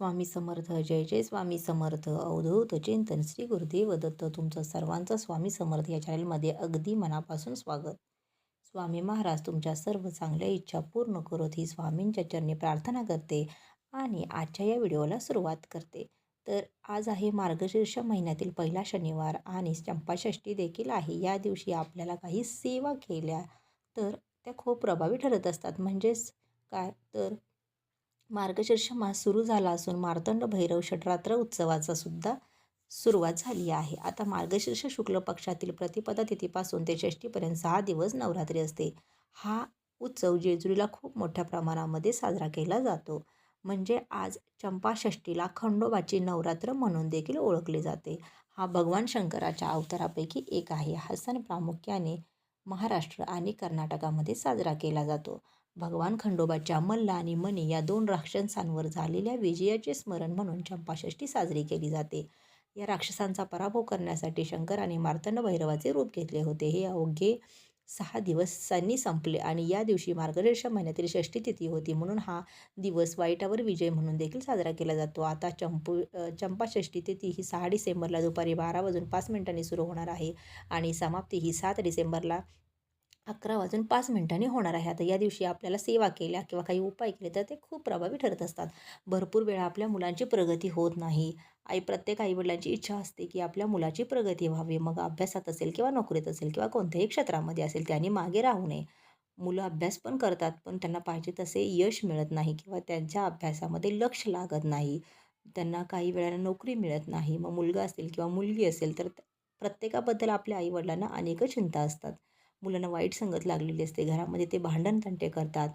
स्वामी समर्थ जय जय स्वामी समर्थ अवधूत चिंतन श्री गुरुदेव दत्त तुमचं सर्वांचं स्वामी समर्थ या चॅनलमध्ये अगदी मनापासून स्वागत. स्वामी महाराज तुमच्या सर्व चांगल्या इच्छा पूर्ण करत ही स्वामींच्या चरणी प्रार्थना करते आणि आजच्या या व्हिडिओला सुरुवात करते. तर आज आहे मार्गशीर्ष महिन्यातील पहिला शनिवार आणि चंपाषष्ठी देखील आहे. या दिवशी आपल्याला काही सेवा केल्या तर त्या खूप प्रभावी ठरत असतात. म्हणजेच काय? तर मार्गशीर्ष मास सुरू झाला असून मार्तंड भैरव षटरात्र उत्सवाचा सुद्धा सुरुवात झाली आहे. आता मार्गशीर्ष शुक्ल पक्षातील प्रतिपदा तिथीपासून ते षष्टीपर्यंत सहा दिवस नवरात्री असते. हा उत्सव जेजुरीला खूप मोठ्या प्रमाणामध्ये साजरा केला जातो. म्हणजे आज चंपाषष्टीला खंडोबाची नवरात्र म्हणून देखील ओळखले जाते. हा भगवान शंकराच्या अवतारापैकी एक आहे. हा सण प्रामुख्याने महाराष्ट्र आणि कर्नाटकामध्ये साजरा केला जातो. भगवान खंडोबाच्या मल्ला आणि मणी या दोन राक्षसांवर झालेल्या विजयाचे स्मरण म्हणून चंपाषष्ठी साजरी केली जाते. या राक्षसांचा पराभव करण्यासाठी शंकराने मार्तंड भैरवाचे रूप घेतले होते. हे अवघे सहा दिवसांनी संपले आणि या दिवशी मार्गदर्शन महिन्यातील षष्ठी तिथी होती म्हणून हा दिवस वाईटावर विजय म्हणून देखील साजरा केला जातो. आता चंपू चंपाषष्ठी तिथी ही सहा डिसेंबरला दुपारी बारा वाजून पाच मिनिटांनी सुरू होणार आहे आणि समाप्ती ही सात डिसेंबरला अकरा वाजून पाच मिनिटांनी होणार आहे. आता या दिवशी आपल्याला सेवा केल्या किंवा काही उपाय केले तर ते खूप प्रभावी ठरत असतात. भरपूर वेळा आपल्या मुलांची प्रगती होत नाही. आई प्रत्येक आईवडिलांची इच्छा असते की आपल्या मुलाची प्रगती व्हावी. मग अभ्यासात असेल किंवा नोकरीत असेल किंवा कोणत्याही क्षेत्रामध्ये असेल त्यांनी मागे राहू नये. मुलं अभ्यास पण करतात पण त्यांना पाहिजे तसे यश मिळत नाही किंवा त्यांच्या अभ्यासामध्ये लक्ष लागत नाही. त्यांना काही वेळाला नोकरी मिळत नाही. मग मुलगा असेल किंवा मुलगी असेल तर प्रत्येकाबद्दल आपल्या आईवडिलांना अनेक चिंता असतात. मुलांना वाईट संगत लागलेली असते. घरामध्ये ते भांडण तंटे करतात.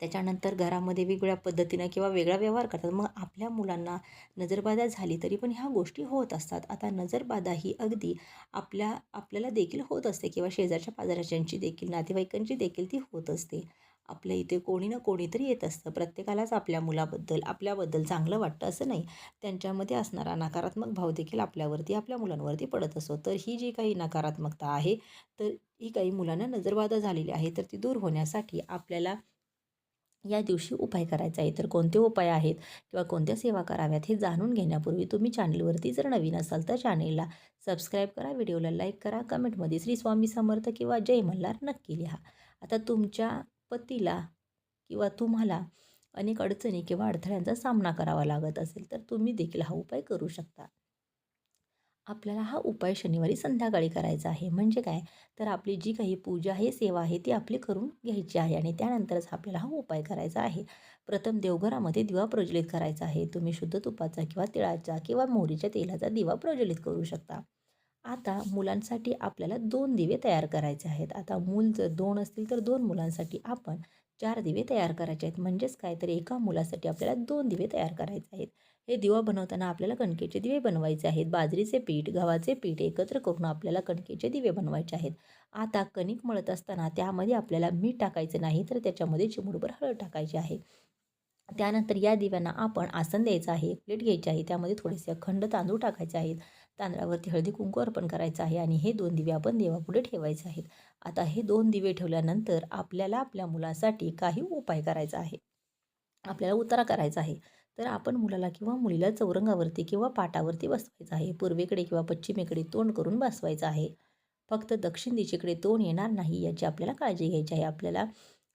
त्याच्यानंतर घरामध्ये वेगवेगळ्या पद्धतीनं किंवा वेगळा व्यवहार करतात. मग आपल्या मुलांना नजरबाधा झाली तरी पण ह्या गोष्टी होत असतात. आता नजरबाधा ही अगदी आपल्या आपल्याला देखील होत असते किंवा शेजारच्या पाजाराच्यांची देखील नातेवाईकांची देखील ती होत असते. आपल्या इथे कोणी ना कोणीतरी येत असतं. प्रत्येकालाच आपल्या मुलाबद्दल आपल्याबद्दल चांगलं वाटतं असं नाही. त्यांच्यामध्ये असणारा नकारात्मक भाव देखील आपल्यावरती आपल्या मुलांवरती पडत असतो. तर ही जी काही नकारात्मकता आहे तर ही काही मुलांना नजरबाधा झालेली आहे तर ती दूर होण्यासाठी आपल्याला या दिवशी उपाय करायचा आहे. तर कोणते उपाय आहेत किंवा कोणत्या सेवा कराव्यात हे जाणून घेण्यापूर्वी तुम्ही चॅनलवरती जर नवीन असाल तर चॅनेलला सबस्क्राईब करा व्हिडिओला लाईक करा कमेंटमध्ये श्री स्वामी समर्थ किंवा जय मल्हार नक्की लिहा. आता तुमच्या पतीला किंवा तुम्हाला अनेक अडचणी किंवा अडथळ्यांचा सामना करावा लागत असेल तर तुम्ही देखील हा उपाय करू शकता. आपल्याला हा उपाय शनिवारी संध्याकाळी करायचा आहे. म्हणजे काय? तर आपली जी काही पूजा आहे सेवा आहे ती आपली करून घ्यायची आहे आणि त्यानंतरच आपल्याला हा उपाय करायचा आहे. प्रथम देवघरामध्ये दिवा प्रज्वलित करायचा आहे. तुम्ही शुद्ध तुपाचा किंवा तिळाचा किंवा मोहरीच्या तेलाचा दिवा प्रज्वलित करू शकता. आता मुलांसाठी आपल्याला दोन दिवे तयार करायचे आहेत. आता मूल जर दोन असतील तर दोन मुलांसाठी आपण चार दिवे तयार करायचे आहेत. म्हणजेच काय तर एका मुलासाठी आपल्याला दोन दिवे तयार करायचे आहेत. हे दिवा बनवताना आपल्याला कणकेचे दिवे बनवायचे आहेत. बाजरीचे पीठ गव्हाचे पीठ एकत्र करून आपल्याला कणकेचे दिवे बनवायचे आहेत. आता कणिक मळत असताना त्यामध्ये आपल्याला मीठ टाकायचं नाही तर त्याच्यामध्ये चिमुडभर हळद टाकायची आहे. त्यानंतर या दिव्यांना आपण आसन द्यायचं आहे. प्लेट घ्यायची आहे. त्यामध्ये थोडेसे अखंड तांदूळ टाकायचे आहेत. तांदळावरती हळदी कुंकू अर्पण करायचं आहे आणि हे दोन दिवे आपण देवापुढे ठेवायचे आहेत. आता हे दोन दिवे ठेवल्यानंतर आपल्याला आपल्या मुलासाठी काही उपाय करायचा आहे. आपल्याला उतारा करायचा आहे. तर आपण मुलाला किंवा मुलीला चौरंगावरती किंवा पाटावरती बसवायचं आहे. पूर्वेकडे किंवा पश्चिमेकडे तोंड करून बसवायचं आहे. फक्त दक्षिण दिशेकडे तोंड येणार नाही याची आपल्याला काळजी घ्यायची आहे. आपल्याला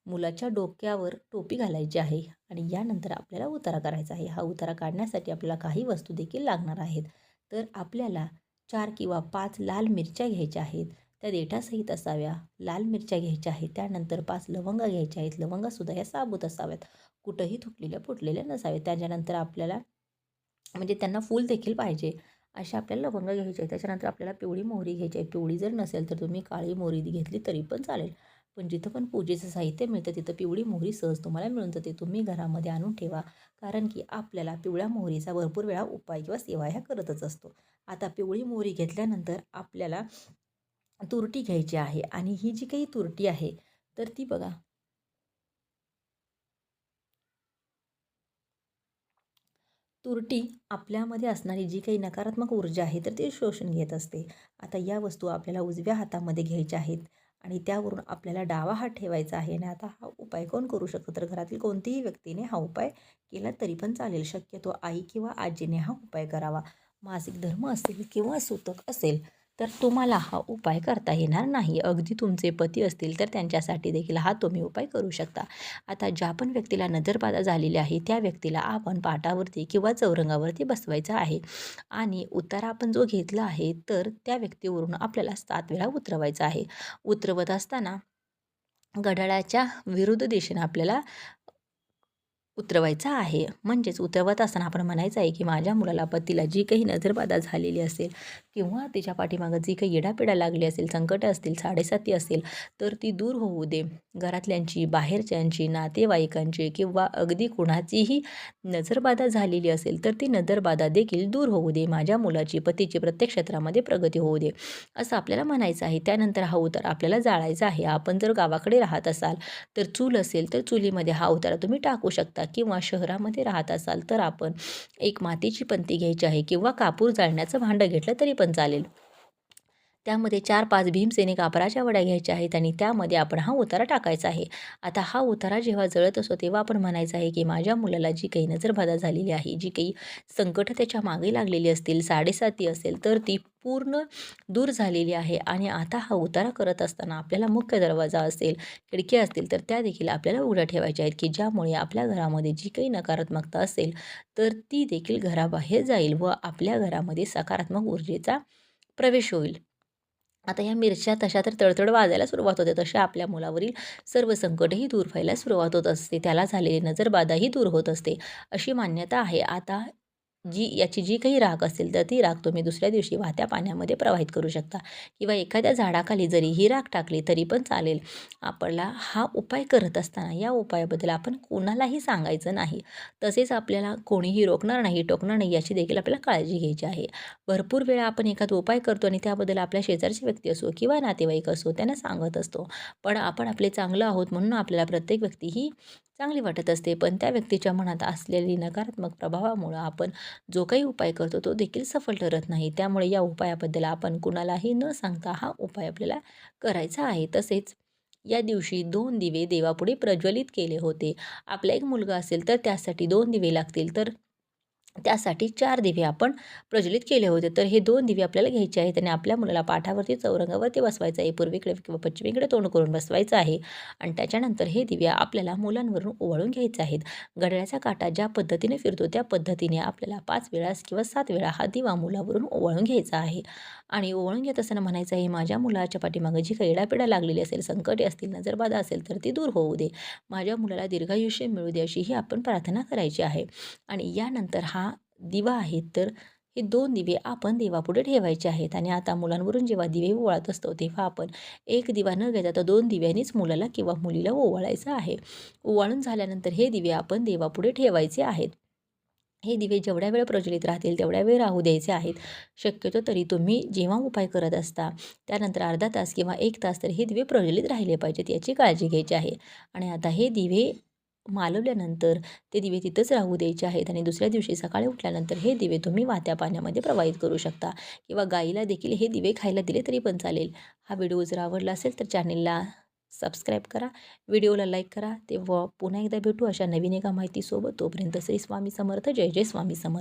मुलाच्या डोक्यावर टोपी घालायची आहे आणि यानंतर आपल्याला उतारा करायचा आहे. हा उतारा काढण्यासाठी आपल्याला काही वस्तू देखील लागणार आहेत. तर आपल्याला चार किंवा पाच लाल मिरच्या घ्यायच्या आहेत. त्या देठासहित असाव्या. लाल मिरच्या घ्यायच्या आहेत. त्यानंतर पाच लवंगा घ्यायच्या आहेत. लवंगासुद्धा या साबूत असाव्यात. कुठंही तुटलेल्या फुटलेल्या नसाव्यात. त्याच्यानंतर आपल्याला म्हणजे त्यांना फूल देखील पाहिजे. अशा आपल्याला लवंगा घ्यायचे आहे त्याच्यानंतर आपल्याला पिवळी मोहरी घ्यायची आहे. पिवळी जर नसेल तर तुम्ही काळी मोहरी घेतली तरी पण चालेल. पण जिथं पण पूजेचं साहित्य मिळतं तिथं पिवळी मोहरी सहज तुम्हाला मिळून जाते. तुम्ही घरामध्ये आणून ठेवा. कारण की आपल्याला पिवळ्या मोहरीचा भरपूर वेळा उपाय किंवा सेवा ह्या करतच असतो. आता पिवळी मोहरी घेतल्यानंतर आपल्याला तुरटी घ्यायची आहे आणि ही जी काही तुरटी आहे तर ती बघा. तुरटी आपल्यामध्ये असणारी जी काही नकारात्मक ऊर्जा आहे तर ती शोषून घेत असते. आता या वस्तू आपल्याला उजव्या हातामध्ये घ्यायच्या आहेत. आणि त्यावरून आपल्याला डावा हात ठेवायचा आहे आणि आता हा उपाय कोण करू शकतो? तर घरातील कोणतीही व्यक्तीने हा उपाय केला तरी पण चालेल. शक्यतो आई किंवा आजीने हा उपाय करावा. मासिक धर्म असेल किंवा सुतक असेल तर तुम्हाला हा उपाय करता येणार नाही. अगदी तुमचे पती असतील तर त्यांच्यासाठी देखील हा तुम्ही उपाय करू शकता. आता ज्या पण व्यक्तीला नजरबाधा झालेली आहे त्या व्यक्तीला आपण पाटावरती किंवा चौरंगावरती बसवायचं आहे. आणि उतारा आपण जो घेतला आहे तर त्या व्यक्तीवरून आपल्याला सात वेळा उतरवायचा आहे. उतरवत असताना घड्याळाच्या विरुद्ध दिशेने आपल्याला उतरवायचा आहे. म्हणजेच उतरवत असताना आपण म्हणायचं आहे की माझ्या मुलाला पतीला जी काही नजरबाधा झालेली असेल किंवा तिच्या पाठीमागं जी काही येडापिडा लागली असेल संकटं असतील साडेसाती असेल तर ती दूर होऊ दे. घरातल्यांची बाहेरच्यांची नातेवाईकांची किंवा अगदी कुणाचीही नजरबाधा झालेली असेल तर ती नजरबाधा देखील दूर होऊ दे. माझ्या मुलाची पतीची प्रत्येक क्षेत्रामध्ये प्रगती होऊ दे असं आपल्याला म्हणायचं आहे. त्यानंतर हा उतार आपल्याला जाळायचा आहे. आपण जर गावाकडे राहत असाल तर चूल असेल तर चुलीमध्ये हा उतारा तुम्ही टाकू शकता किंवा शहरामध्ये राहत असाल तर आपण एक मातीची पंती घ्यायची आहे किंवा कापूर जाळण्याचं भांडं घेतलं तरी पण चालेल. त्यामध्ये चार पाच भीमसेने कापराच्या वड्या घ्यायच्या आहेत आणि त्यामध्ये आपण हा उतारा टाकायचा आहे. आता हा उतारा जेव्हा जळत असतो तेव्हा आपण म्हणायचं आहे की माझ्या मुलाला जी काही नजरबाधा झालेली आहे जी काही संकटं त्याच्यामागे लागलेली असतील साडेसाती असेल तर ती पूर्ण दूर झालेली आहे आणि आता हा उतारा करत असताना आपल्याला मुख्य दरवाजा असेल खिडकी असतील तर त्या देखील आपल्याला उघड्या ठेवायच्या आहेत की ज्यामुळे आपल्या घरामध्ये जी काही नकारात्मकता असेल तर ती देखील घराबाहेर जाईल व आपल्या घरामध्ये सकारात्मक ऊर्जेचा प्रवेश होईल. आता ह्या मिरच्या तशा तर तडतड वाजायला सुरुवात होते. तशा आपल्या मुलावरील सर्व संकटही दूर व्हायला सुरुवात होत असते. त्याला झालेली नजरबाधाही दूर होत असते. अशी मान्यता आहे. आता जी याची जी काही राख असेल तर ती राख तुम्ही दुसऱ्या दिवशी वाहत्या पाण्यामध्ये प्रवाहित करू शकता. किंवा एखाद्या झाडाखाली जरी ही राख टाकली तरी पण चालेल. आपल्याला हा उपाय करत असताना या उपायाबद्दल आपण कोणालाही सांगायचं नाही. तसेच आपल्याला कोणीही रोखणार नाही टोकणार नाही याची देखील आपल्याला काळजी घ्यायची आहे. भरपूर वेळा आपण एखादा उपाय करतो आणि त्याबद्दल आपल्या शेजारची व्यक्ती असो किंवा नातेवाईक असो त्यांना सांगत असतो. पण आपण आपले चांगलं आहोत म्हणून आपल्याला प्रत्येक व्यक्ती ही चांगली वाटत असते. पण त्या व्यक्तीच्या मनात असलेली नकारात्मक प्रभावामुळं आपण जो काही उपाय करतो तो देखील सफल ठरत नाही. त्यामुळे या उपायाबद्दल आपण कुणालाही न सांगता हा उपाय आपल्याला करायचा आहे. तसेच या दिवशी दोन दिवे देवापुढे प्रज्वलित केले होते. आपला एक मुलगा असेल तर त्यासाठी दोन दिवे लागतील. तर त्यासाठी चार दिवे आपण प्रज्वलित केले होते. तर हे दोन दिवे आपल्याला घ्यायचे आहेत आणि आपल्या मुलाला पाठावरती चौरंगावरती बसवायचं आहे. पूर्वेकडे किंवा पश्चिमेकडे तोंड करून बसवायचं आहे. आणि त्याच्यानंतर हे दिवे आपल्याला मुलांवरून ओवाळून घ्यायचे आहेत. घड्याळाचा काटा ज्या पद्धतीने फिरतो त्या पद्धतीने आपल्याला पाच वेळा किंवा सात वेळा हा दिवा मुलावरून ओवाळून घ्यायचा आहे. आणि ओवाळून घेत असताना म्हणायचं आहे माझ्या मुलाच्या पाठीमागं जी काही येडापिडा लागलेली असेल संकटे असतील नजरबाधा असेल तर ती दूर होऊ दे. माझ्या मुलाला दीर्घायुष्य मिळू दे अशी ही आपण प्रार्थना करायची आहे. आणि यानंतर हा दिवा आहेत तर हे दोन दिवे आपण देवापुढे ठेवायचे आहेत. आणि आता मुलांवरून जेव्हा दिवे ओवाळत असतो तेव्हा आपण एक दिवा न घेता तर दोन दिव्यांनीच मुलाला किंवा मुलीला ओवाळायचं आहे. ओवाळून झाल्यानंतर हे दिवे आपण देवापुढे ठेवायचे आहेत. हे दिवे जेवढ्या वेळ प्रज्वलित राहतील तेवढ्या वेळ राहू द्यायचे आहेत. शक्यतो तरी तुम्ही जेव्हा उपाय करत असता त्यानंतर अर्धा तास किंवा एक तास तर हे दिवे प्रज्वलित राहिले पाहिजेत याची काळजी घ्यायची आहे. आणि आता हे दिवे मालवल्यानंतर ते दिवे तिथंच राहू द्यायचे आहेत आणि दुसऱ्या दिवशी सकाळी उठल्यानंतर हे दिवे तुम्ही वाहत्या पाण्यामध्ये प्रवाहित करू शकता किंवा गाईला देखील हे दिवे खायला दिले तरी पण चालेल. हा व्हिडिओ जर आवडला असेल तर चॅनेलला सबस्क्राईब करा व्हिडिओला लाईक करा. तेव्हा पुन्हा एकदा भेटू अशा नवीन एका माहितीसोबत. तोपर्यंत श्री स्वामी समर्थ. जय जय स्वामी समर्थ.